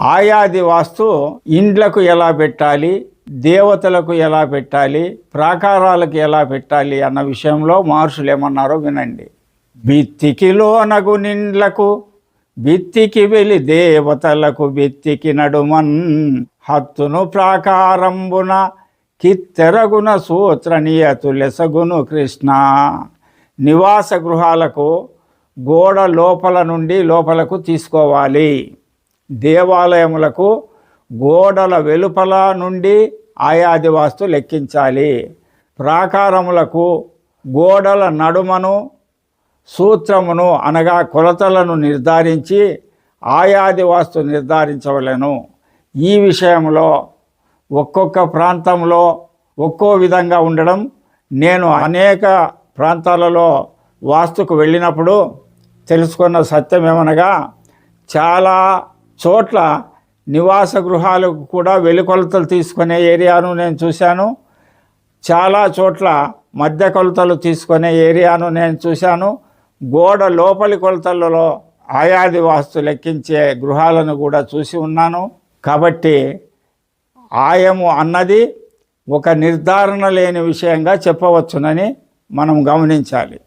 ఆయాది వాస్తు ఇండ్లకు ఎలా పెట్టాలి దేవతలకు ఎలా పెట్టాలి ప్రాకారాలకు ఎలా పెట్టాలి అన్న విషయంలో మహర్షులు ఏమన్నారో వినండి. బిత్తికి లోనగు నిండ్లకు బిత్తికి వెలి దేవతలకు బిత్తికి నడుమన్ హత్తును ప్రాకారంబున కిత్తెరగున సూత్ర నియతులెసగును కృష్ణ. నివాస గృహాలకు గోడ లోపల నుండి లోపలకు తీసుకోవాలి. దేవాలయములకు గోడల వెలుపల నుండి ఆయాది వాస్తు లెక్కించాలి. ప్రాకారములకు గోడల నడుమను సూత్రమును అనగా కొలతలను నిర్ధారించి ఆయాది వాస్తు నిర్ధారించవలెను. ఈ విషయంలో ఒక్కొక్క ప్రాంతంలో ఒక్కో విధంగా ఉండడం నేను అనేక ప్రాంతాలలో వాస్తుకు వెళ్ళినప్పుడు తెలుసుకున్న సత్యం ఏమనగా చాలా చోట్ల నివాస గృహాలకు కూడా వెలుకొలతలు తీసుకునే ఏరియాను నేను చూశాను. చాలా చోట్ల మధ్య కొలతలు తీసుకునే ఏరియాను నేను చూశాను. గోడ లోపలి కొలతలలో ఆయాది వాస్తు లెక్కించే గృహాలను కూడా చూసి ఉన్నాను. కాబట్టి ఆయము అన్నది ఒక నిర్ధారణ లేని విషయంగా చెప్పవచ్చునని మనం గమనించాలి.